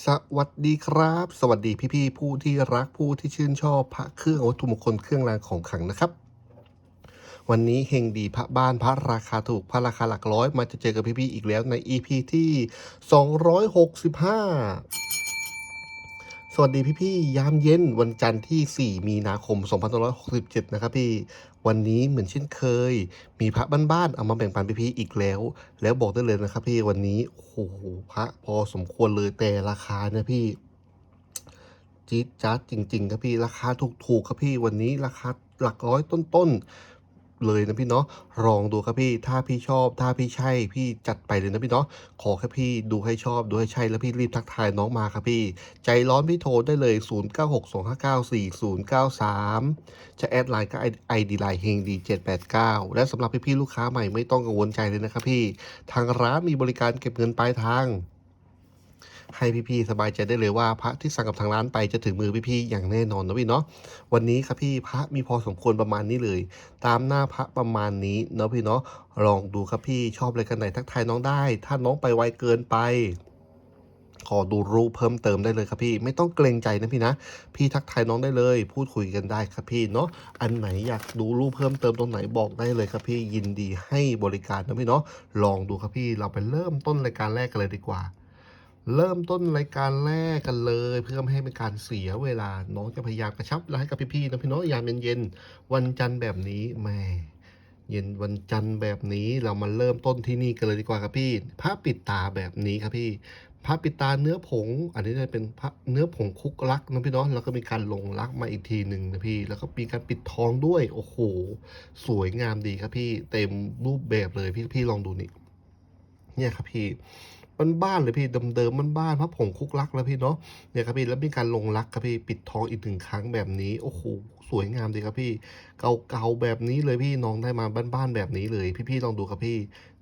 สวัสดีครับ สวัสดีพี่ๆผู้ที่รักผู้ที่ชื่นชอบพระเครื่องวัตถุมงคลเครื่องรางของขลังนะครับ วันนี้เฮงดีพระบ้านพระราคาถูกพระราคาหลักร้อยมาจะเจอกับพี่ๆอีกแล้วใน EP ที่ 265 สวัสดีพี่ๆ ยามเย็นวันจันทร์ที่ 4 มีนาคม 2567 นะครับพี่ วันนี้เหมือนเช่นเคย มีพระบ้านๆ เอามาแบ่งปันพี่ๆ อีกแล้ว แล้วบอกได้เลยนะครับพี่วันนี้ โอ้โห พระพอสมควรเลยแต่ราคาเนี่ยพี่ จี๊ดจ๊าดจริง ๆ ครับพี่ ราคาถูกๆ ครับพี่ วันนี้ราคาหลักร้อยต้นๆ เลยนะพี่เนาะลองดูครับพี่ถ้าพี่ชอบถ้าพี่ใช่พี่จัดไปเลยนะพี่เนาะขอแค่พี่ดูให้ชอบดูให้ใช่แล้วพี่รีบทักทายน้องมาครับพี่ ใจร้อนพี่โทรได้เลย 0962594093 จะแอดไลน์ก็ไอดีไลน์เฮงดี789 และสำหรับพี่ๆลูกค้าใหม่ไม่ต้องกังวลใจเลยนะครับพี่ ทางร้านมีบริการเก็บเงินปลายทาง ให้พี่ๆสบายใจได้เลยว่าพระที่สั่งกับทางร้านไปจะถึงมือพี่ๆอย่างแน่นอนนะพี่เนาะวันนี้ครับพี่พระมีพอสมควรประมาณนี้เลย ตามหน้าพระประมาณนี้เนาะพี่เนาะลองดูครับพี่ชอบอะไรกันไหนทักทายน้องได้ ถ้าน้องไปไวเกินไปขอดูรูปเพิ่มเติมได้เลยครับพี่ไม่ต้องเกรงใจนะพี่นะ พี่ทักทายน้องได้เลย พูดคุยกันได้ครับพี่เนาะอันไหนอยากดูรูปเพิ่มเติมตรงไหนบอกได้เลยครับพี่ยินดีให้บริการนะพี่เนาะลองดูครับพี่เราไปเริ่มต้นรายการแรกกันเลยดีกว่า เริ่มต้นรายการแรกกันเลย เพื่อไม่ให้เป็นการเสียเวลาน้องจะพยายามกระชับเวลาให้กับพี่ๆนะพี่เนาะยามเย็นๆวันจันทร์แบบนี้แม่เย็นวันจันทร์แบบนี้เรามาเริ่มต้นที่นี่กันเลยดีกว่าครับพี่พระปิดตาแบบนี้ครับพี่พระปิดตาเนื้อผง อันนี้จะเป็นพระเนื้อผงคุกลักนะพี่เนาะแล้วก็มีการลงลักมาอีกทีหนึ่งนะพี่ แล้วก็มีการปิดทองด้วยโอ้โหสวยงามดีครับพี่ เต็มรูปแบบเลยพี่พี่ลองดูนี่เนี่ยครับพี่ บ้านๆเลยพี่เดิมๆบ้านๆพระผงคุกลักแล้วพี่เนาะเนี่ยครับพี่แล้วมีการลงลักครับพี่ปิดทองอีกหนึ่งครั้งแบบนี้โอ้โหสวยงามดีครับพี่ เก่าๆแบบนี้เลยพี่น้องได้มาบ้านๆแบบนี้เลย พี่ๆลองดูครับพี่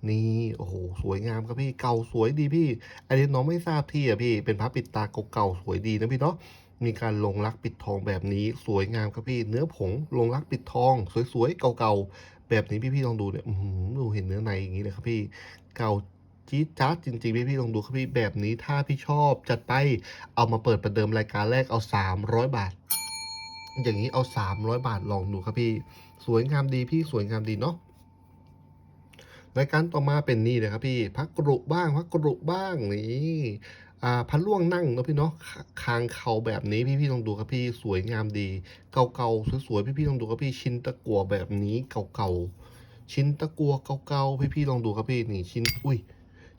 นี่โอ้โหสวยงามครับพี่เก่าสวยดีพี่ อันนี้น้องไม่ทราบที่อะพี่เป็นพระปิดตาเก่าๆสวยดีนะพี่เนาะมีการลงลักปิดทองแบบนี้สวยงามครับพี่ เนื้อผงลงลักปิดทอง สวยๆเก่าๆแบบนี้พี่ๆลองดูเนี่ยดูเห็นเนื้อในอย่างนี้เลยครับพี่เก่า จี๊ดจ๊าดจริงๆ พี่พี่ลองดูครับพี่แบบนี้ถ้าพี่ชอบจัดไปเอามาเปิดประเดิมรายการแรกเอา 300 บาท อย่างนี้เอา 300 บาทลองดูครับพี่สวยงามดีพี่สวยงามดีเนาะรายการต่อมาเป็นนี่เลยครับพี่พักกรุบ้างพักกรุบ้างนี่อ่าพันล่วงนั่งนะพี่เนาะคคางเข่าแบบนี้พี่พี่ลองดูครับพี่สวยงามดี เก่าๆสวยๆพี่พี่ลองดูครับพี่ชิ้นตะกั่วแบบนี้เก่าๆชิ้นตะกั่วเก่าๆพี่พี่ลองดูครับพี่นี่ชิ้นอุ้ย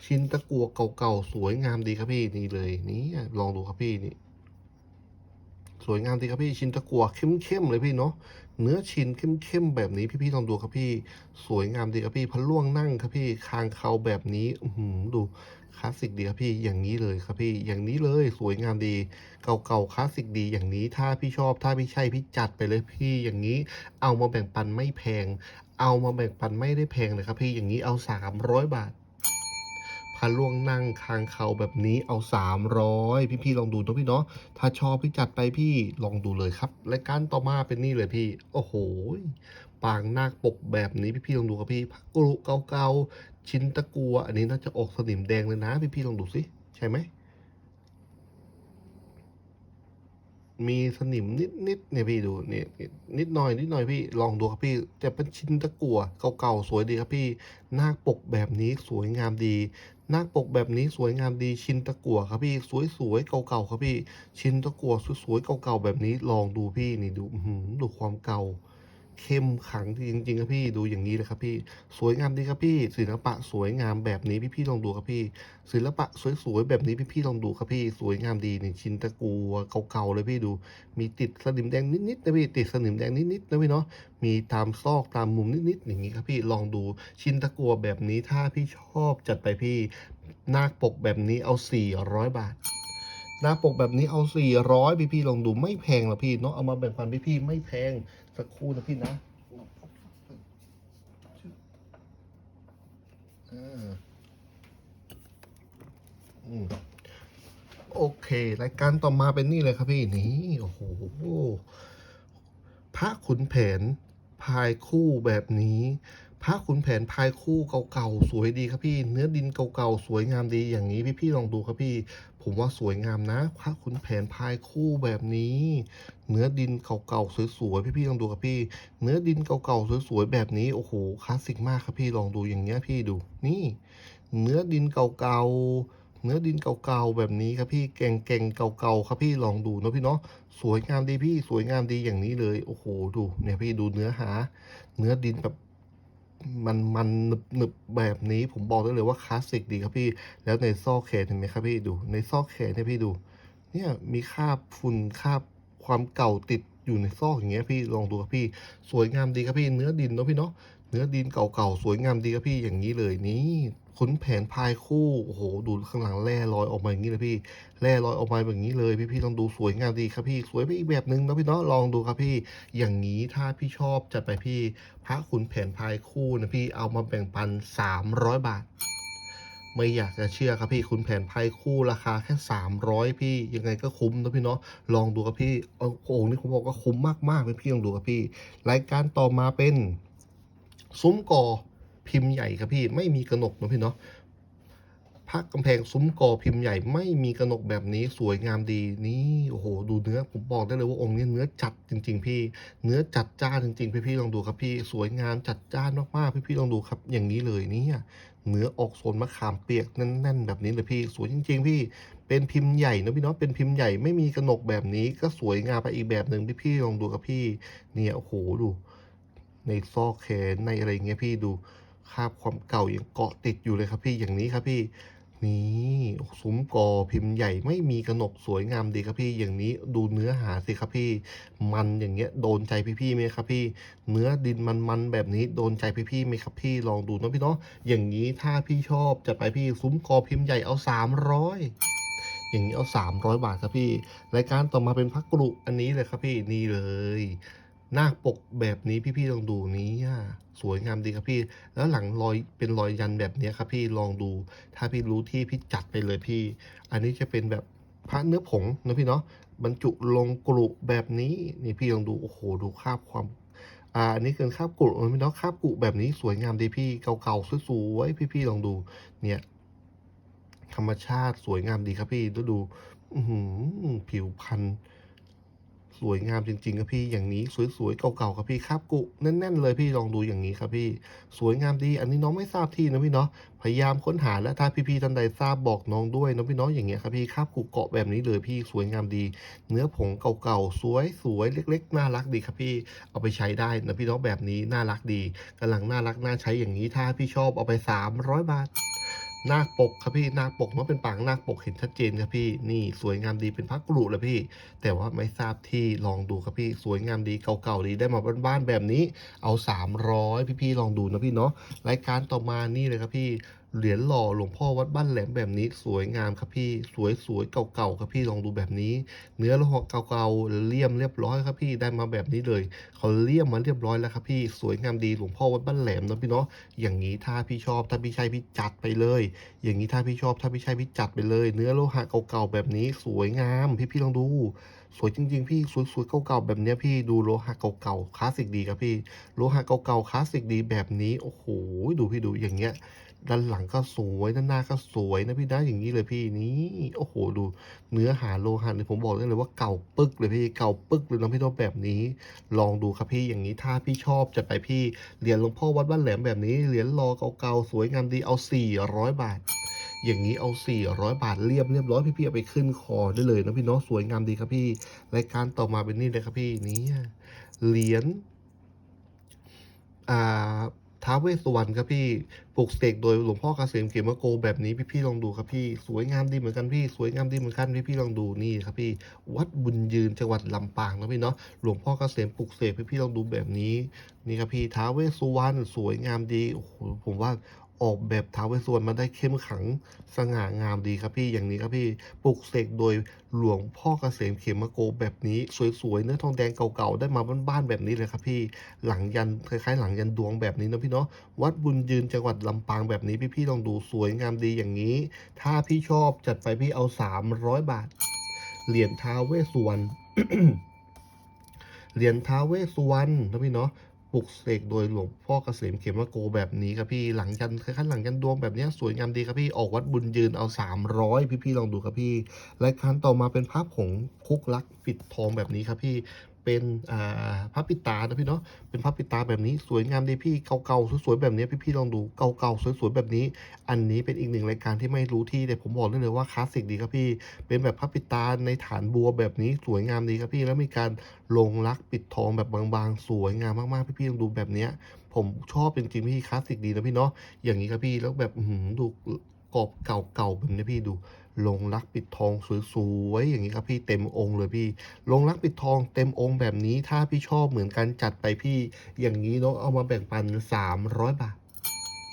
ชิ้นตะกั่วเก่าๆสวยงามดีครับพี่นี่เลยนี่ลองดูครับพี่นี่ สวยงามดีครับพี่ชิ้นตะกั่วเข้มๆเลยพี่เนาะเนื้อชิ้นเข้มๆแบบนี้พี่ๆลองดูครับพี่ สวยงามดีครับพี่พันล่วงนั่งครับพี่คางเขาแบบนี้อืดูคลาสสิกดีครับพี่อย่างนี้เลยครับพี่อย่างนี้เลยสวยงามดีเก่าๆคลาสสิกดีอย่างนี้ถ้าพี่ชอบถ้าพี่ใช่พี่จัดไปเลยพี่อย่างนี้เอามาแบ่งปันไม่แพง เอามาแบ่งปันไม่ได้แพงเลยครับพี่อย่างนี้เอาสามร้อยบาท พาล่วงนั่งคางเขาแบบนี้เอา 300 พี่ๆลองดูนะพี่เนาะถ้าชอบพี่จัดไปพี่ลองดูเลยครับรายการต่อมาเป็นนี่เลยพี่ โอ้โหปางนาคปกแบบนี้พี่ๆลองดูครับพี่พักกรุเก่าๆชิ้นตะกัว อันนี้น่าจะออกสนิมแดงเลยนะ พี่ๆลองดูสิใช่ไหมมีสนิมนิดๆเนี่ยพี่ดูเนี่ยนิดหน่อยนิดหน่อยพี่ลองดูครับพี่แต่เป็นชิ้นตะกั่วเก่าๆสวยดีครับพี่นาคปกแบบนี้สวยงามดี นาคปกแบบนี้สวยงามดีชิ้นตะกั่วครับพี่สวยๆเก่าๆครับพี่ ชิ้นตะกั่วสวยๆเก่าๆแบบนี้ลองดูพี่นี่ดูดูความเก่า เข้มขลังจริงๆครับพี่ดูอย่างนี้เลยครับพี่สวยงามดีครับพี่ ศิลปะสวยงามแบบนี้พี่ๆลองดูครับพี่ ศิลปะสวยๆแบบนี้พี่ๆลองดูครับพี่ สวยงามดีนี่ชิ้นตะกัวเก่าๆเลยพี่ดู มีติดสนิมแดงนิดๆนะพี่ติดสนิมแดงนิดๆนะพี่เนาะมีตามซอกตามมุมนิดๆอย่างนี้ครับพี่ลองดูชิ้นตะกัวแบบนี้ถ้าพี่ชอบจัดไปพี่นาคปกแบบนี้เอา 400 บาท หน้าปกแบบนี้เอา 400 พี่พี่ลองดูไม่แพงหรอพี่เนาะเอามาแบ่งปันพี่พี่ไม่แพงสักคู่นะพี่นะโอเค รายการต่อมาเป็นนี่เลยครับพี่นี่โอ้โหพระขุนแผนพายคู่แบบนี้พระขุนแผนพายคู่เก่าๆสวยดีครับพี่ เนื้อดินเก่าๆสวยงามดีอย่างนี้พี่ๆลองดูครับพี่ ผมว่าสวยงามนะพระขุนแผนพายคู่แบบนี้ เนื้อดินเก่าๆสวยๆพี่ๆลองดูครับพี่ เนื้อดินเก่าๆสวยๆแบบนี้โอ้โหคลาสสิกมากครับพี่ลองดูอย่างเงี้ยพี่ดู นี่ เนื้อดินเก่าๆเนื้อดินเก่าๆแบบนี้ครับพี่เก่งๆเก่าๆครับพี่ลองดูนะพี่เนาะสวยงามดีพี่สวยงามดีอย่างนี้เลยโอ้โหดูเนี่ยพี่ดูเนื้อหา เนื้อดินแบบ มันมันหนึบหนึบแบบนี้ผมบอกได้เลยว่าคลาสสิกดีครับพี่ แล้วในซอกแขนเห็นไหมครับพี่ดู ในซอกแขนเนี่ยพี่ดู เนี่ยมีคราบฝุ่นคราบความเก่าติดอยู่ในซอกอย่างเงี้ยพี่ลองดูครับพี่ สวยงามดีครับพี่ เนื้อดินเนาะพี่เนาะเนื้อดินเก่าๆสวยงามดีครับพี่อย่างนี้เลยนี่ ขุนแผนพายคู่ โอ้โห ดูข้างหลังแร่ลอยออกมาอย่างนี้เลยพี่ แร่ลอยออกมาแบบนี้เลย พี่ๆลองดูสวยงามดีครับพี่ สวยไปอีกแบบหนึ่งนะพี่เนาะ ลองดูครับพี่ อย่างนี้ถ้าพี่ชอบจัดไปพี่ พระขุนแผนพายคู่นะพี่ เอามาแบ่งปัน 300 บาท ไม่อยากจะเชื่อครับพี่ คุณแผนไพ่คู่ราคาแค่ 300 พี่ ยังไงก็คุ้มนะพี่เนาะ ลองดูครับพี่อาโอ่งนี่ผมบอกว่าคุ้มมากๆเลยพี่ลองดูครับพี่ รายการต่อมาเป็น ซุ้มก่อ พิมพ์ใหญ่ครับพี่ไม่มีกระหนกนะพี่เนาะพระกำแพงซุ้มกอพิมพ์ใหญ่ไม่มีกระหนกแบบนี้สวยงามดีนี่โอ้โหดูเนื้อผมบอกได้เลยว่าองค์นี้เนื้อจัดจริง ๆ พี่ เนื้อจัดจ้านจริงๆพี่ๆลองดูครับพี่ สวยงามจัดจ้านมากๆพี่ๆลองดูครับ อย่างนี้เลยเนี่ยเนื้อออกโซนมะขามเปียกแน่นๆแบบนี้เลยพี่สวยจริง ๆ พี่เป็นพิมพ์ใหญ่นะพี่เนาะเป็นพิมพ์ใหญ่ไม่มีกระหนกแบบนี้ก็สวยงามไปอีกแบบหนึ่งพี่ๆลองดูครับพี่ เนี่ยโอ้โหดู ในซอกแขนในอะไรเงี้ยพี่ดู คราบความเก่ายังเกาะติดอยู่เลยครับพี่อย่างนี้ครับพี่นี่ซุ้มกอพิมพ์ใหญ่ไม่มีกระหนกสวยงามดีครับพี่ อย่างนี้ดูเนื้อหาสิครับพี่ มันอย่างเงี้ยโดนใจพี่ๆไหมครับพี่ เนื้อดินมันๆแบบนี้โดนใจพี่ๆไหมครับพี่ลองดูนะพี่เนาะอย่างนี้ถ้าพี่ชอบจัดไปพี่ซุ้มกอพิมพ์ใหญ่เอาสามร้อยอย่างนี้เอาสามร้อยบาทครับพี่ รายการต่อมาเป็นพักกรุอันนี้เลยครับพี่นี่เลย น้าปกแบบนี้พี่ๆลองดูนี้สวยงามดีครับพี่ แล้วหลังรอยเป็นรอยยันแบบนี้ครับพี่ลองดู ถ้าพี่รู้ที่พี่จัดไปเลยพี่ อันนี้จะเป็นแบบพระเนื้อผงนะพี่เนาะบรรจุลงกรุแบบนี้นี่พี่ลองดูโอ้โหดูคาบความอ่าอันนี้คือคาบกรุนะพี่เนาะคาบกรุแบบนี้สวยงามดีพี่เก่าๆสวยๆพี่ๆลองดู เนี่ย ธรรมชาติสวยงามดีครับพี่ดูดูผิวพรรณ สวยงามจริงๆครับพี่อย่างนี้สวยๆเก่าๆครับพี่คาบกุแน่นๆเลยพี่ลองดูอย่างนี้ครับพี่ สวยงามดี อันนี้น้องไม่ทราบที่นะพี่เนาะพยายามค้นหาและถ้าพี่ๆท่านใดทราบบอกน้องด้วยนะพี่เนาะอย่างเงี้ยครับพี่คาบกุเกาะแบบนี้เลยพี่สวยงามดี เนื้อผงเก่าๆสวยๆเล็ก ๆ น่ารักดีครับพี่เอาไปใช้ได้นะพี่เนาะแบบนี้น่ารักดีกำลังน่ารักน่าใช้อย่างนี้ถ้าพี่ชอบเอาไป 300 บาท นาคปกครับพี่นาคปกมันเป็นปางนาคปกเห็นชัดเจนครับพี่นี่สวยงามดีเป็นพระกรุเลยพี่ แต่ว่าไม่ทราบที่ลองดูครับพี่สวยงามดีเก่าๆดีได้มาบ้านๆแบบนี้เอา 300 พี่ๆลองดูนะพี่เนาะรายการต่อมานี่เลยครับพี่ เหรียญหล่อหลวงพ่อวัดบ้านแหลมแบบนี้สวยงามครับพี่สวยๆเก่าๆครับพี่ลองดูแบบนี้ เนื้อโลหะเก่าๆเลี่ยมเรียบร้อยครับพี่ได้มาแบบนี้เลยเขาเลี่ยมมาเรียบร้อยแล้วครับพี่สวยงามดีหลวงพ่อวัดบ้านแหลมนะพี่เนาะอย่างนี้ถ้าพี่ชอบถ้าพี่ใช่พี่จัดไปเลย อย่างนี้ถ้าพี่ชอบถ้าพี่ใช่พี่จัดไปเลย เนื้อโลหะเก่าๆแบบนี้สวยงามพี่ๆลองดู สวยจริง ๆ พี่สวยๆเก่าๆแบบนี้พี่ดูโลหะเก่าๆคลาสสิกดีครับพี่โลหะเก่าๆคลาสสิกดีแบบนี้โอ้โหดูพี่ดูอย่างเงี้ย ด้านหลังก็สวยด้านหน้าก็สวยนะพี่นะอย่างนี้เลยพี่นี่โอ้โหดูเนื้อหาโลหะเนี่ยผมบอกได้เลยว่าเก่าปึกเลยพี่เก่าปึกเลยนะพี่น้องแบบนี้ ลองดูครับพี่อย่างนี้ถ้าพี่ชอบจัดไปพี่เหรียญหลวงพ่อวัดบ้านแหลมแบบนี้เหรียญรอเก่าๆสวยงามดีเอา400บาทอย่างนี้เอา 400 บาทเรียบเรียบร้อยพี่ๆเอาไปขึ้นคอได้เลยนะพี่เนาะสวยงามดีครับพี่รายการต่อมาเป็นนี่เลยครับพี่นี่เหรียญอ่า ท้าเวสสุวรรณครับพี่ปลูกเสกโดยหลวงพ่อเกษมเขมโกแบบนี้พี่พี่ลองดูครับพี่สวยงามดีเหมือนกันพี่สวยงามดีเหมือนกันพี่พี่ลองดูนี่ครับพี่วัดบุญยืนจังหวัดลำปางนะพี่เนาะหลวงพ่อเกษมปลูกเสกพี่พี่ลองดูแบบนี้นี่ครับพี่ท้าเวสสุวรรณสวยงามดีโอ้โหผมว่า ออกแบบท้าวเวสสุวรรณมาได้เข้มขังสง่างามดีครับพี่อย่างนี้ครับพี่ปลูกเสกโดยหลวงพ่อเกษมเขมโกแบบนี้สวยๆเนื้อทองแดงเก่าๆได้มาบ้านๆแบบนี้เลยครับพี่หลังยันคล้ายๆหลังยันดวงแบบนี้นะพี่เนาะวัดบุญยืนจังหวัดลำปางแบบนี้พี่ๆลองดูสวยงามดีอย่างนี้ ถ้าพี่ชอบจัดไปพี่เอา 300 บาท เหรียญท้าวเวสสุวรรณเหรียญท้าวเวสสุวรรณนะพี่เนาะ ปลุกเสกโดยหลวงพ่อเกษมเขมโกแบบนี้ครับพี่หลังกันคล้นหลังกันดวงแบบนี้สวยงามดีครับพี่ออกวัดบุญยืนเอา 300 พี่ๆลองดูครับพี่รายการต่อมาเป็นภาพของคุกลักปิดทองแบบนี้ครับพี่ เป็นอ่าพระปิตานะพี่เนาะเป็นพระปิตาแบบนี้สวยงามดีพี่เก่าๆสวยๆแบบนี้พี่ๆลองดูเก่าๆสวยๆแบบนี้ อันนี้เป็นอีกหนึ่งรายการที่ไม่รู้ที่แต่ผมบอกได้เลยว่าคลาสสิกดีครับพี่ เป็นแบบพระปิตาในฐานบัวแบบนี้สวยงามดีครับพี่แล้วมีการลงลักปิดทองแบบบางๆ สวยงามมากๆพี่ๆลองดูแบบเนี้ยผมชอบจริงๆพี่คลาสสิกดีนะพี่เนาะอย่างนี้ครับพี่แล้วแบบดูกรอบเก่าๆแบบนี้พี่ดู ลงรักปิดทองสวยๆอย่างนี้ครับพี่เต็มองค์เลยพี่ ลงรักปิดทองเต็มองค์แบบนี้ถ้าพี่ชอบเหมือนกันจัดไปพี่ อย่างนี้เนาะเอามาแบ่งปัน 300 บาท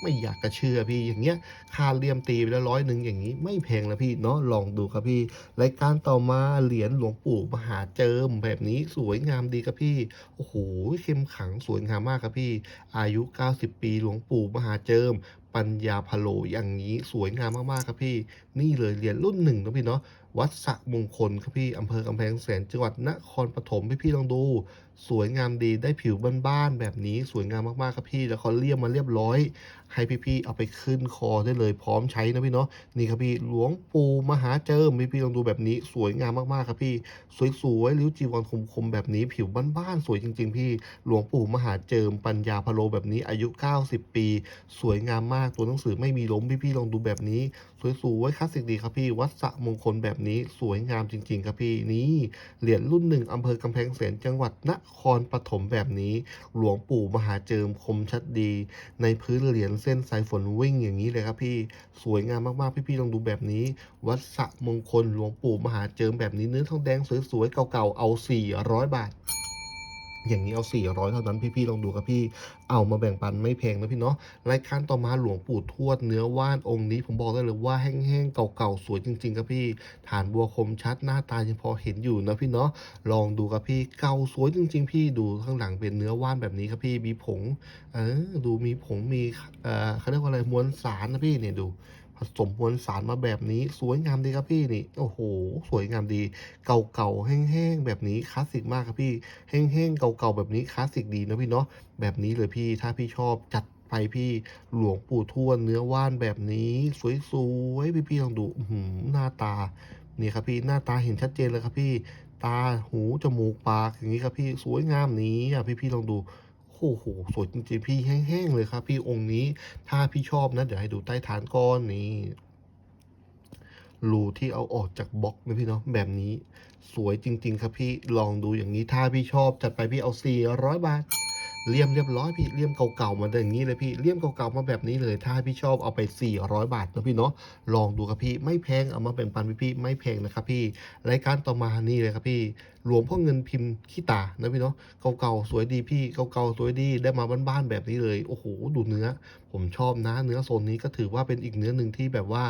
ไม่อยากจะเชื่อพี่อย่างเงี้ยค่าเลี่ยมตีไปแล้วร้อยหนึ่งอย่างนี้ ไม่แพงนะพี่เนาะลองดูครับพี่รายการต่อมาเหรียญหลวงปู่มหาเจิมแบบนี้สวยงามดีครับพี่โอ้โหเข้มขังสวยงามมากครับพี่ อายุ 90 ปีหลวงปู่มหาเจิม ปัญญาพะโลอย่างนี้สวยงามมากๆครับพี่ นี่เลยเหรียญรุ่นหนึ่งนะพี่เนาะวัดสระมงคลครับพี่อำเภอกำแพงแสนจังหวัดนครปฐมพี่พี่ลองดู สวยงามดีได้ผิวบ้านๆแบบนี้สวยงามมากๆครับพี่แล้วเขาเลี่ยมมาเรียบร้อย ให้พี่ๆเอาไปขึ้นคอได้เลยพร้อมใช้นะพี่เนาะนี่ครับพี่หลวงปู่มหาเจิมพี่พี่ลองดูแบบนี้สวยงามมากๆครับพี่ สวยๆริ้วจีวรคมๆแบบนี้ผิวบ้านๆสวยจริง ๆ พี่หลวงปู่มหาเจิมปัญญาพะโลแบบนี้อายุ 90 ปี สวยงามมากตัวหนังสือไม่มีล้มพี่ๆลองดูแบบนี้ สวยๆคลาสสิกดีครับพี่ วัดสะมงคลแบบนี้สวยงามจริง ๆ ครับพี่นี่เหรียญรุ่นหนึ่งอำเภอกำแพงแสนจังหวัดนครปฐมแบบนี้ หลวงปู่มหาเจิมคมชัดดี ในพื้นเหรียญเส้นสายฝนวิ่งอย่างนี้เลยครับพี่ สวยงามมากๆพี่ๆลองดูแบบนี้ วัดสะมงคลหลวงปู่มหาเจิมแบบนี้เนื้อทองแดงสวยๆเก่าๆเอา 400 บาท อย่างนี้เอา 400 เท่านั้นพี่ๆลองดูครับพี่เอามาแบ่งปันไม่แพงนะพี่เนาะรายการต่อมาหลวงปู่ทวดเนื้อว่านองค์นี้ผมบอกได้เลยว่าแห้งๆเก่าๆสวยจริงๆครับพี่ฐานบัวคมชัดหน้าตายังพอเห็นอยู่นะพี่เนาะลองดูครับพี่เก่าสวยจริง ๆ พี่ดูข้างหลังเป็นเนื้อว่านแบบนี้ครับพี่มีผงเออดูมีผงมีเอ่อเขาเรียกว่าอะไรมวลสารนะพี่เนี่ยดู ผสมมวลสารมาแบบนี้ สวยงามดีครับพี่นี่โอ้โห สวยงามดี เก่าๆแห้งๆแบบนี้คลาสสิกมากครับพี่แห้งๆเก่าๆแบบนี้คลาสสิกดีนะพี่เนาะแบบนี้เลยพี่ถ้าพี่ชอบจัดไปพี่หลวงปู่ทวดเนื้อว่านแบบนี้ สวยๆพี่ๆลองดูหืหน้าตานี่ครับพี่หน้าตาเห็นชัดเจนเลยครับพี่ ตาหูจมูกปากอย่างนี้ครับพี่สวยงามนี้อะพี่ๆลองดู โอ้โหสวยจริงๆพี่แห้งๆเลยครับ พี่องค์นี้ถ้าพี่ชอบนะ เดี๋ยวให้ดูใต้ฐานก้อนนี้รูที่เอาออกจากบล็อกนะพี่เนาะแบบนี้สวยจริง ๆ ครับพี่ลองดูอย่างนี้ถ้าพี่ชอบจัดไปพี่เอา 400 บาท เลี่ยมเรียบร้อยพี่เลี่ยมเก่าๆมาอย่างนี้เลยพี่เลี่ยมเก่าๆมาแบบนี้เลย ถ้าพี่ชอบเอาไป 400 บาทนะพี่เนาะลองดูครับพี่ไม่แพงเอามาแบ่งปันพี่ๆไม่แพงนะครับพี่รายการต่อมานี่เลยครับพี่หลวงพ่อเงินพิมพ์ขี้ตานะพี่เนาะเก่าๆสวยดีพี่เก่าๆสวยดีได้มาบ้านๆแบบนี้เลยโอ้โหดูเนื้อ ผมชอบนะ เนื้อโซนนี้ก็ถือว่าเป็นอีกเนื้อหนึ่งที่แบบว่า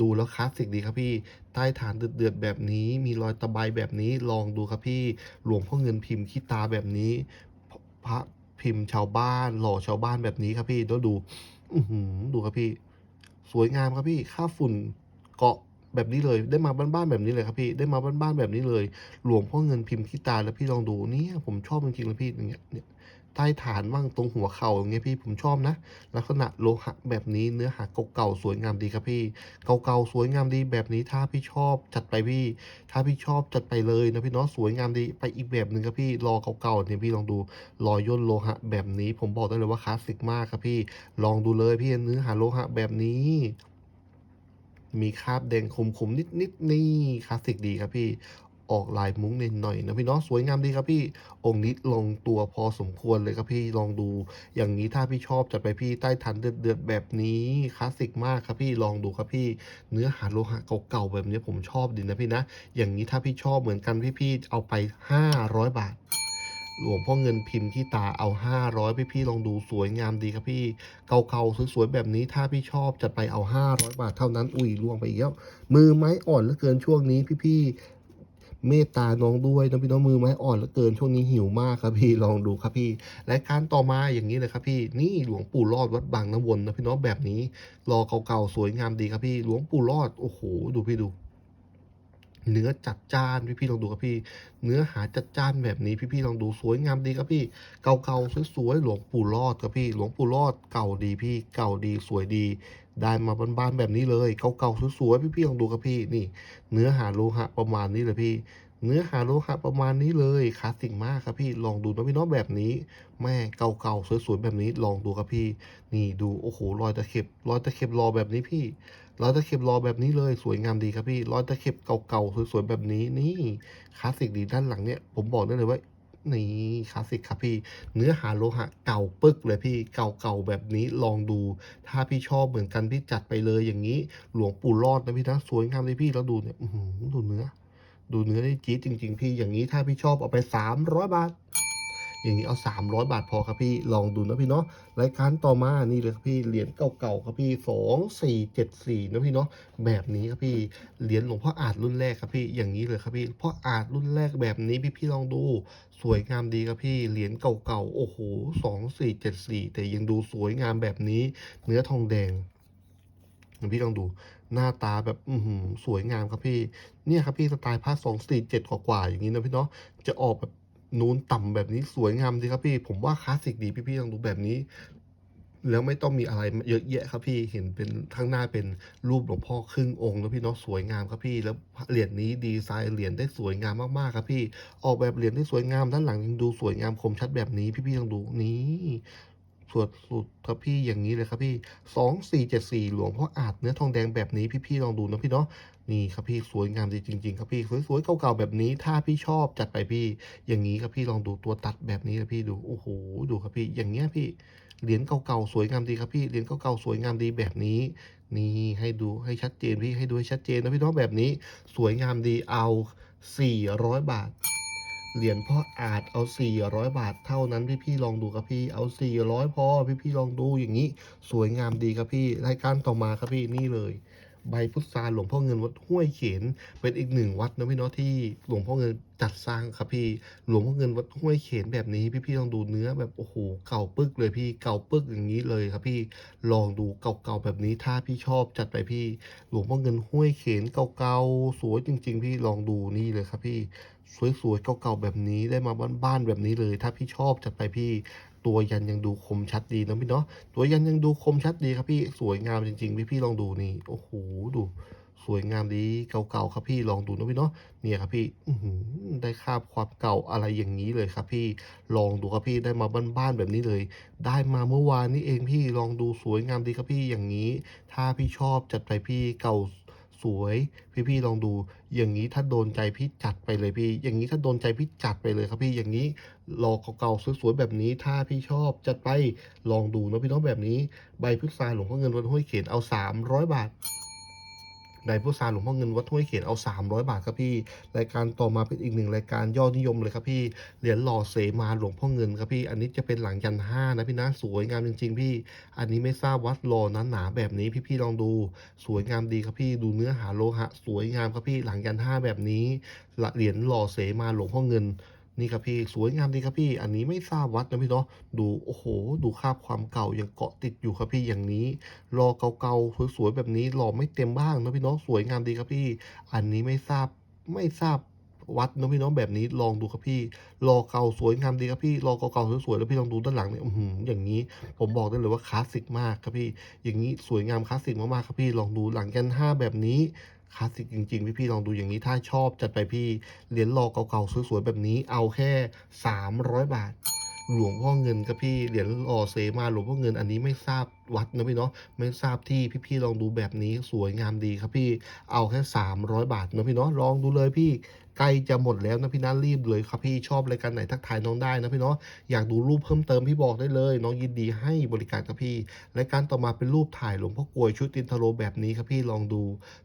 ดูแล้วคลาสสิกดีครับพี่ใต้ฐานเดือดๆแบบนี้มีรอยตะไบแบบนี้ลองดูครับพี่หลวงพ่อเงินพิมพ์ขี้ตาแบบนี้พระ พิมพ์ชาวบ้าน หล่อชาวบ้านแบบนี้ครับพี่แล้วดูอืดูครับพี่ สวยงามครับพี่ค่าฝุ่นเกาะแบบนี้เลยได้มาบ้านๆแบบนี้เลยครับพี่ได้มาบ้านๆแบบนี้เลย หลวงพ่อเงินพิมพ์ที่ตาแล้วพี่ลองดูเนี่ยผมชอบจริงๆเลยพี่อย่างเงี้ยเนี่ย ใต้ฐานบ้างตรงหัวเข่าอย่างเงี้ยพี่ผมชอบนะ ลักษณะโลหะแบบนี้เนื้อหาเก่าๆสวยงามดีครับพี่ เก่าๆสวยงามดีแบบนี้ถ้าพี่ชอบจัดไปพี่ ถ้าพี่ชอบจัดไปเลยนะพี่เนาะสวยงามดีไปอีกแบบหนึ่งครับพี่รอเก่าๆเนี่ยพี่ลองดูรอยย่นโลหะแบบนี้ผมบอกได้เลยว่าคลาสสิกมากครับพี่ลองดูเลยพี่เนื้อหาโลหะแบบนี้มีคราบแดงคมๆนิดๆนี่คลาสสิกดีครับพี่ ออกลายมุ้งเน้นหน่อยนะพี่เนาะสวยงามดีครับพี่องค์นี้ลงตัวพอสมควรเลยครับพี่ลองดู อย่างนี้ถ้าพี่ชอบจัดไปพี่ใต้ฐานเดือดๆแบบนี้คลาสสิกมากครับพี่ลองดูครับพี่เนื้อหาโลหะเก่าๆแบบนี้ผมชอบดีนะพี่นะ อย่างนี้ถ้าพี่ชอบเหมือนกันพี่ๆเอาไป 500 บาทหลวงพ่อเงินพิมพ์ที่ตาเอา 500 พี่พี่ๆลองดูสวยงามดีครับพี่ เก่าๆสวยๆแบบนี้ถ้าพี่ชอบจัดไปเอา 500 บาทเท่านั้น อุ้ยล่วงไปอีกแล้วมือไม้อ่อนเหลือเกินช่วงนี้พี่ๆ เมตตาน้องด้วยนะพี่น้องมือไม้อ่อนเหลือเกินช่วงนี้หิวมากครับพี่ลองดูครับพี่รายการต่อมาอย่างนี้เลยครับพี่นี่หลวงปู่รอดวัดบางน้ำวนนะพี่น้องแบบนี้รอเก่าๆสวยงามดีครับพี่หลวงปู่รอดโอ้โหดูพี่ดูเนื้อจัดจ้านพี่ๆลองดูครับพี่ เนื้อหาจัดจ้านแบบนี้พี่ๆลองดูสวยงามดีครับพี่ เก่าๆสวยๆหลวงปู่รอดครับพี่ หลวงปู่รอดเก่าดีพี่ เก่าดีสวยดี ได้มาบานๆแบบนี้เลยเก่าๆสวยๆพี่ๆลองดูครับพี่นี่ เนื้อหาโลหะประมาณนี้เลยพี่ เนื้อหาโลหะประมาณนี้เลยคลาสสิกมากครับพี่ลองดูนะพี่น้องแบบนี้ แม่เก่าๆสวยๆแบบนี้ลองดูครับพี่ นี่ดูโอ้โหรอยตะเข็บรอยตะเข็บรอแบบนี้พี่รอยตะเข็บรอแบบนี้เลยสวยงามดีครับพี่รอยตะเข็บเก่าๆสวยๆแบบนี้นี่คลาสสิกดีด้านหลังเนี่ยผมบอกได้เลยว่า นี่คลาสสิกครับพี่ เนื้อหาโลหะเก่าปึกเลยพี่เก่าๆแบบนี้ลองดู ถ้าพี่ชอบเหมือนกันพี่จัดไปเลยอย่างนี้ หลวงปู่รอดนะพี่นะสวยงามเลยพี่แล้วดูเนี่ยหือดูเนื้อ ดูเนื้อได้จี๊ดจริง ๆ พี่อย่างนี้ถ้าพี่ชอบเอาไป 300 บาท อย่างนี้เอา 300 บาทพอครับพี่ลองดูนะพี่เนาะรายการต่อมานี่เลยครับพี่เหรียญเก่าๆครับพี่2 4 7 4นะพี่เนาะแบบนี้ครับพี่เหรียญหลวงพ่ออาจรุ่นแรกครับพี่อย่างนี้เลยครับพี่พ่ออาจรุ่นแรกแบบนี้พี่พี่ลองดูสวยงามดีครับพี่เหรียญเก่าๆโอ้โห2 4 7 4 แต่ยังดูสวยงามแบบนี้ เนื้อทองแดงพี่ลองดูหน้าตาแบบอือหือสวยงามครับพี่ เนี่ยครับพี่สไตล์พาร์ทสองสี่เจ็ดกว่าๆอย่างนี้นะพี่เนาะจะออกแบบ นูนต่ำแบบนี้สวยงามดีครับพี่ ผมว่าคลาสสิกดีพี่ๆลองดูแบบนี้ แล้วไม่ต้องมีอะไรเยอะแยะครับพี่เห็นเป็นข้างหน้าเป็นรูปหลวงพ่อครึ่งองค์แล้วพี่เนาะสวยงามครับพี่ แล้วเหรียญนี้ดีไซน์เหรียญได้สวยงามมากๆครับพี่ ออกแบบเหรียญได้สวยงามด้านหลังยังดูสวยงามคมชัดแบบนี้พี่ๆลองดูนี่ สวดสุดครับพี่อย่างนี้เลยครับพี่สองสี่เจ็ดสี่หลวงพ่ออาจเนื้อทองแดงแบบนี้พี่ๆลองดูนะพี่เนาะนี่ครับพี่สวยงามดีจริง ๆ ครับพี่สวยๆเก่าๆแบบนี้ ถ้าพี่ชอบจัดไปพี่ อย่างนี้ครับพี่ลองดูตัวตัดแบบนี้นะพี่ดูโอ้โหดูครับพี่อย่างเงี้ยพี่เหรียญเก่าๆสวยงามดีครับพี่เหรียญเก่าๆสวยงามดีแบบนี้ นี่ให้ดูให้ชัดเจนพี่ให้ดูให้ชัดเจนนะพี่น้องแบบนี้ สวยงามดีเอา 400 บาท เหรียญพ่ออาจเอา 400 บาทเท่านั้นพี่ๆลองดูครับพี่เอา 400 พอพี่ๆลองดูอย่างนี้ สวยงามดีครับพี่รายการต่อมาครับพี่นี่เลย ใบพุทราหลวงพ่อเงินวัดห้วยเขนเป็นอีกหนึ่งวัดนะพี่เนาะที่หลวงพ่อเงินจัดสร้างครับพี่หลวงพ่อเงินวัดห้วยเขนแบบนี้พี่ๆลองดูเนื้อแบบโอ้โหเก่าปึกเลยพี่เก่าปึกอย่างนี้เลยครับพี่ลองดูเก่าๆแบบนี้ถ้าพี่ชอบจัดไปพี่ หลวงพ่อเงินห้วยเขนเก่าๆสวยจริง ๆ พี่ลองดูนี่เลยครับพี่ สวยๆเก่าๆแบบนี้ได้มาบ้านๆแบบนี้เลย ถ้าพี่ชอบจัดไปพี่ตัวยันยังดูคมชัดดีนะพี่เนาะตัวยันยังดูคมชัดดีครับพี่สวยงามจริงๆพี่พี่ลองดูนี่โอ้โหดูสวยงามดีเก่าๆครับพี่ลองดูนะพี่เนาะเนี่ยครับพี่ได้คาบความเก่าอะไรอย่างนี้เลยครับพี่ลองดูครับพี่ได้มาบ้านๆแบบนี้เลย ได้มาเมื่อวานนี้เองพี่ลองดูสวยงามดีครับพี่อย่างนี้ ถ้าพี่ชอบจัดไปพี่เก่า สวยพี่ๆลองดู อย่างนี้ถ้าโดนใจพี่จัดไปเลยพี่ อย่างนี้ถ้าโดนใจพี่จัดไปเลยครับพี่อย่างนี้รอเก่าๆสวยๆแบบนี้ ถ้าพี่ชอบจัดไปลองดูนะพี่น้องแบบนี้ ใบพุทราหลวงพ่อเงินวันห้วยเขนเอา 300 บาท ใบพุทราหลวงพ่อเงินวัดห้วยเขียนเอา 300 บาทครับพี่ รายการต่อมาเป็นอีกหนึ่งรายการยอดนิยมเลยครับพี่ เหรียญหล่อเสมาหลวงพ่อเงินครับพี่ อันนี้จะเป็นหลังยันห้านะพี่นะสวยงามจริง ๆ พี่ อันนี้ไม่ทราบวัดหล่อนั้นหนาแบบนี้พี่ๆลองดู สวยงามดีครับพี่ ดูเนื้อหาโลหะ สวยงามครับพี่ หลังยันห้าแบบนี้เหรียญหล่อเสมาหลวงพ่อเงิน นี่ครับพี่สวยงามดีครับพี่ อันนี้ไม่ทราบวัดนะพี่เนาะดูโอ้โห ดูคราบความเก่ายังเกาะติดอยู่ครับพี่อย่างนี้รอเก่าๆสวยๆแบบนี้รอไม่เต็มบ้างนะพี่เนาะสวยงามดีครับพี่ อันนี้ไม่ทราบไม่ทราบวัดนะพี่น้องแบบนี้ลองดูครับพี่ รอเก่าสวยงามดีครับพี่ รอเก่าๆสวยๆแล้วพี่ลองดูด้านหลังเนี่ยอืออย่างนี้ ผมบอกได้เลยว่าคลาสสิกมากครับพี่ อย่างนี้สวยงามคลาสสิกมากๆครับพี่ ลองดูหลังยันห้าแบบนี้ คลาสสิกจริงๆ พี่ๆลองดูอย่างนี้ถ้าชอบจัดไปพี่เหรียญรอเก่าๆสวยๆแบบนี้ เอาแค่ 300 บาท หลวงพ่อเงินครับพี่เหรียญรอเซมาหลวงพ่อเงินอันนี้ไม่ทราบวัดนะพี่เนาะไม่ทราบที่พี่ๆลองดูแบบนี้สวยงามดีครับพี่เอาแค่ 300 บาทนะพี่เนาะลองดูเลยพี่ ใกล้จะหมดแล้วนะพี่นะรีบเลยครับพี่ชอบรายการไหนทักทายน้องได้นะพี่เนาะอยากดูรูปเพิ่มเติมพี่บอกได้เลย น้องยินดีให้บริการครับพี่รายการต่อมาเป็นรูปถ่ายหลวงพ่อกลวยชุดตินทโลแบบนี้ครับพี่ลองดู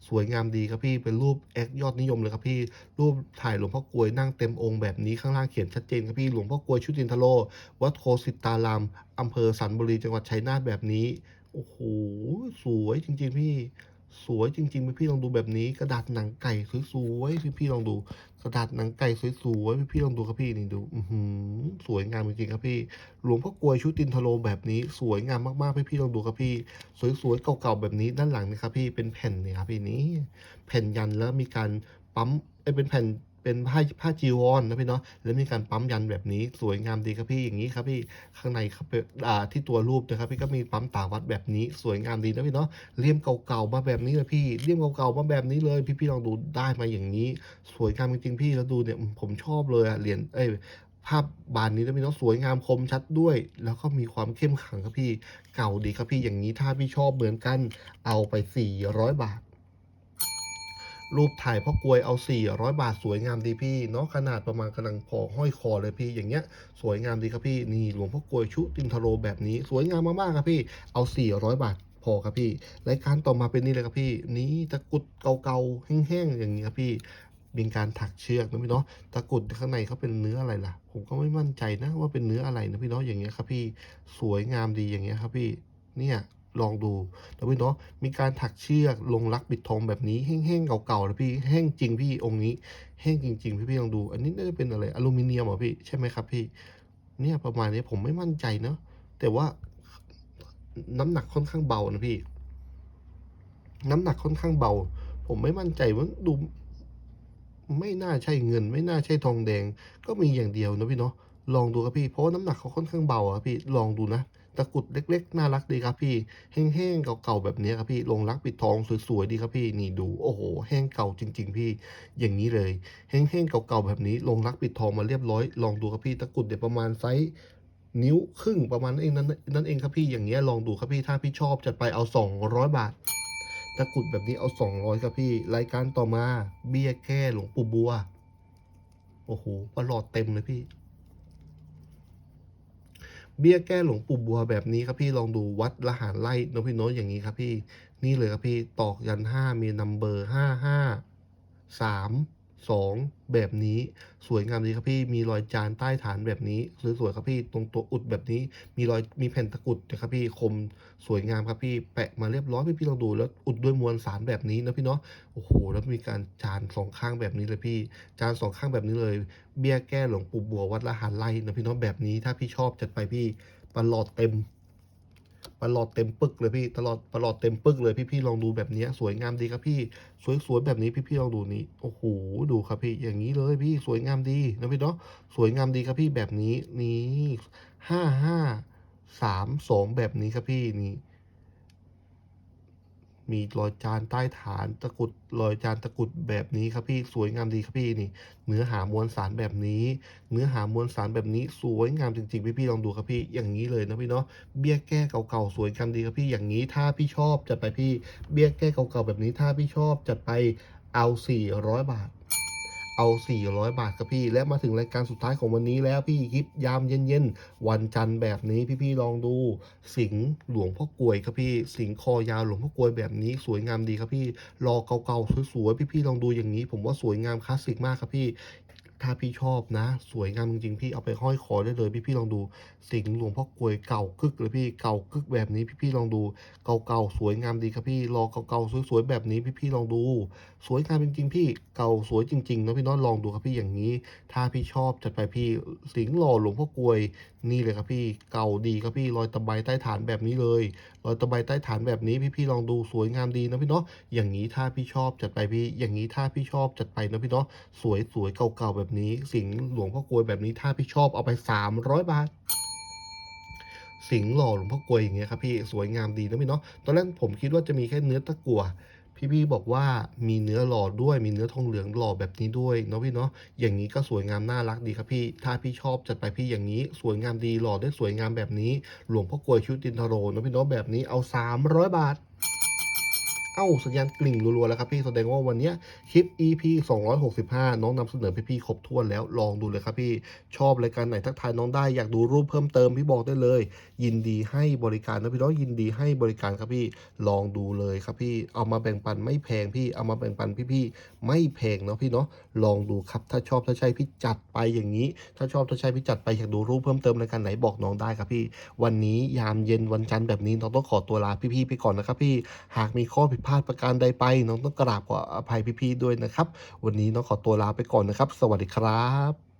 สวยงามดีครับพี่เป็นรูปแอคยอดนิยมเลยครับพี่รูปถ่ายหลวงพ่อกลวยนั่งเต็มองค์แบบนี้ข้างล่างเขียนชัดเจนครับพี่หลวงพ่อกลวยชุดตินทโลวัดโคสิตารามอำเภอสันบุรีจังหวัดชัยนาทแบบนี้โอ้โหสวยจริง ๆ พี่ สวยจริงๆพี่ลองดูแบบนี้ กระดาษหนังไก่สวยๆพี่พี่ลองดู กระดาษหนังไก่สวยๆพี่พี่ลองดูครับพี่นี่ดูอืสวยงามจริงๆครับพี่ หลวงพ่อกลวยชุตินทโลแบบนี้ สวยงามมากๆพี่พี่ลองดูครับพี่ สวยๆเก่าๆแบบนี้ด้านหลังนะครับพี่เป็นแผ่นเนี่ยครับพี่นี้ แผ่นยันแล้วมีการปั๊มไอเป็นแผ่น เป็นผ้าผ้าจีวรนะพี่เนาะแล้วมีการปั๊มยันแบบนี้ สวยงามดีครับพี่อย่างนี้ครับพี่ข้างในครับเป็นอ่าที่ตัวรูปนะครับพี่ก็มีปั๊มตาวัดแบบนี้ สวยงามดีนะพี่เนาะเลี่ยมเก่าๆมาแบบนี้เลยพี่เลี่ยมเก่าๆมาแบบนี้เลยพี่ๆลองดูได้มาอย่างนี้ สวยงามจริงๆพี่แล้วดูเนี่ยผมชอบเลยอะเหรียญเอ้ยภาพบานนี้นะพี่เนาะสวยงามคมชัดด้วย แล้วก็มีความเข้มขังครับพี่ เก่าดีครับพี่อย่างนี้ถ้าพี่ชอบเหมือนกัน เอาไป 400 บาท รูปถ่ายพ่อกลวยเอา 400 บาทสวยงามดีพี่เนาะขนาดประมาณกำลังพอห้อยคอเลยพี่อย่างเงี้ยสวยงามดีครับพี่นี่หลวงพ่อกลวยชุตินทโรแบบนี้สวยงามมากๆครับพี่เอา 400 บาทพอครับพี่รายการต่อมาเป็นนี่เลยครับพี่ นี่ตะกรุดเก่าๆแห้งๆอย่างนี้ครับพี่เป็นการถักเชือกนะพี่เนาะตะกรุดข้างในเขาเป็นเนื้ออะไรล่ะ ผมก็ไม่มั่นใจนะว่าเป็นเนื้ออะไรนะพี่เนาะอย่างเงี้ยครับพี่สวยงามดีอย่างเงี้ยครับพี่เนี่ย ลองดูนะพี่เนาะมีการถักเชือกลงรักปิดทองแบบนี้แห้งๆเก่าๆนะพี่แห้งจริงพี่องค์นี้แห้งจริง ๆ พี่ๆลองดู อันนี้น่าจะเป็นอะไรอลูมิเนียมเหรอพี่ใช่ไหมครับพี่ เนี่ยประมาณนี้ผมไม่มั่นใจเนาะแต่ว่าน้ำหนักค่อนข้างเบานะพี่ น้ำหนักค่อนข้างเบา ผมไม่มั่นใจว่าดูไม่น่าใช่เงิน ไม่น่าใช่ทองแดง ก็มีอย่างเดียวนะพี่เนาะลองดูครับพี่ เพราะว่าน้ำหนักเขาค่อนข้างเบาอะพี่ลองดูนะ ตะกรุดเล็ก ๆ น่ารักดีครับพี่ แห้งๆเก่าๆแบบนี้ครับพี่ลงรักปิดทองสวยๆดีครับพี่นี่ดูโอ้โหแห้งเก่าจริง ๆ พี่อย่างนี้เลยแห้งๆเก่าๆแบบนี้ลงรักปิดทองมาเรียบร้อย ลองดูครับพี่ตะกรุดเดี๋ยวประมาณไซส์นิ้วครึ่งประมาณนั้นเองนั้นนั่นเองครับพี่อย่างเงี้ยลองดูครับพี่ถ้าพี่ชอบจัดไปเอา 200 บาทตะกรุดแบบนี้เอา 200 ครับพี่ รายการต่อมาเบี้ยแก้หลวงปู่บัว โอ้โหประหลอดเต็มเลยพี่ เบี้ยแก้หลวงปู่บัวแบบนี้ครับพี่ลองดูวัดละหารไล่นพี่โน้ตอย่างนี้ครับพี่ นี่เลยครับพี่ตอกยันห้ามีนัมเบอร์ห้าห้าสาม สองแบบนี้สวยงามดีครับพี่มีรอยจานใต้ฐานแบบนี้สวยๆครับพี่ตรงตัวอุดแบบนี้มีรอยมีแผ่นตะกุดนะครับพี่คมสวยงามครับพี่แปะมาเรียบร้อยพี่พี่ลองดูแล้วอุดด้วยมวลสารแบบนี้นะพี่เนาะโอ้โหแล้วมีการจานสองข้างแบบนี้เลยพี่ จานสองข้างแบบนี้เลย เบี้ยแก้หลวงปู่บัววัดละหารไล่นะพี่เน้องแบบนี้ถ้าพี่ชอบจัดไปพี่ประหลอดเต็ม ปลอดเต็มปึกเลยพี่ตลอดปลอดเต็มปึกเลยพี่พี่ลองดูแบบนี้สวยงามดีครับพี่สวยๆแบบนี้พี่พี่ลองดูนี้โอ้โหดูครับพี่อย่างนี้เลยพี่สวยงามดีนะพี่เนาะสวยงามดีครับพี่แบบนี้นี่ห้าห้าสามสองแบบนี้ครับพี่นี่ มีรอยจานใต้ฐานตะกุดรอยจานตะกุดแบบนี้ครับพี่สวยงามดีครับพี่นี่ เนื้อหามวลสารแบบนี้ เนื้อหามวลสารแบบนี้สวยงามจริงๆพี่พี่ลองดูครับพี่อย่างนี้เลยนะพี่เนาะเบี้ยแก้เก่าๆสวยงามดีครับพี่อย่างนี้ถ้าพี่ชอบจัดไปพี่เบี้ยแก้เก่าๆแบบนี้ถ้าพี่ชอบจัดไปเอา 400 บาท เอา 400 บาทครับพี่ และมาถึงรายการสุดท้ายของวันนี้แล้วพี่คลิปยามเย็นๆ วันจันทร์แบบนี้พี่ๆลองดู สิงห์หลวงพ่อกลวยครับพี่ สิงห์คอยาวหลวงพ่อกลวยแบบนี้สวยงามดีครับพี่ รอเก่าๆสวยๆพี่ๆลองดูอย่างนี้ ผมว่าสวยงามคลาสสิกมากครับพี่ ถ้าพี่ชอบนะ สวยงามจริงๆพี่เอาไปห้อยคอได้เลยพี่ๆลองดูสิงหลวงพ่อกลวยเก่ากึกเลยพี่เก่ากึกแบบนี้พี่ๆลองดูเก่าๆสวยงามดีครับพี่รอเก่าๆสวยๆแบบนี้พี่ๆลองดู สวยงามจริง ๆ พี่เก่าสวยจริงๆนะพี่น้องลองดูครับพี่อย่างนี้ ถ้าพี่ชอบจัดไปพี่สิงหล่อหลวงพ่อกลวยนี่เลยครับพี่เก่าดีครับพี่รอยตะไบใต้ฐานแบบนี้เลยรอยตะไบใต้ฐานแบบนี้พี่ๆลองดูสวยงามดีนะพี่เนาะอย่างนี้ถ้าพี่ชอบจัดไปพี่อย่างนี้ถ้าพี่ชอบจัดไปนะพี่เนาะสวยสวยเก่าๆแบบนี้ สิงห์หลวงพ่อกลวยแบบนี้ถ้าพี่ชอบเอาไป 300 บาท สิงห์หล่อหลวงพ่อกลวยอย่างเงี้ยครับพี่สวยงามดีนะพี่เนาะตอนแรกผมคิดว่าจะมีแค่เนื้อตะกั่วพี่ๆบอกว่ามีเนื้อหล่อด้วยมีเนื้อทองเหลืองหล่อแบบนี้ด้วยเนาะพี่เนาะอย่างนี้ก็สวยงามน่ารักดีครับพี่ ถ้าพี่ชอบจัดไปพี่อย่างนี้ สวยงามดีหล่อได้สวยงามแบบนี้ หลวงพ่อกลวยชุตินทโรเนาะพี่เนาะแบบนี้เอา 300 บาท เอ้าสัญญาณกลิ่งรัวๆแล้วครับพี่แสดงว่าวันนี้คลิป EP 265 น้องนำเสนอพี่ๆครบถ้วนแล้วลองดูเลยครับพี่ ชอบรายการไหนทักทายน้องได้อยากดูรูปเพิ่มเติมพี่บอกได้เลย ยินดีให้บริการนะพี่น้องยินดีให้บริการครับพี่ลองดูเลยครับพี่เอามาแบ่งปันไม่แพงพี่เอามาแบ่งปันพี่ๆไม่แพงเนาะพี่เนาะลองดูครับถ้าชอบถ้าใช่พี่จัดไปอย่างนี้ ถ้าชอบถ้าใช่พี่จัดไปอยากดูรูปเพิ่มเติมรายการไหนบอกน้องได้ครับพี่ วันนี้ยามเย็นวันจันทร์แบบนี้น้องต้องขอตัวลาพี่ๆไปก่อนนะครับพี่หากมีข้อผิดพลาดประการใดไป น้องต้องกราบขออภัยพี่ๆด้วยนะครับ วันนี้น้องขอตัวลาไปก่อนนะครับ สวัสดีครับ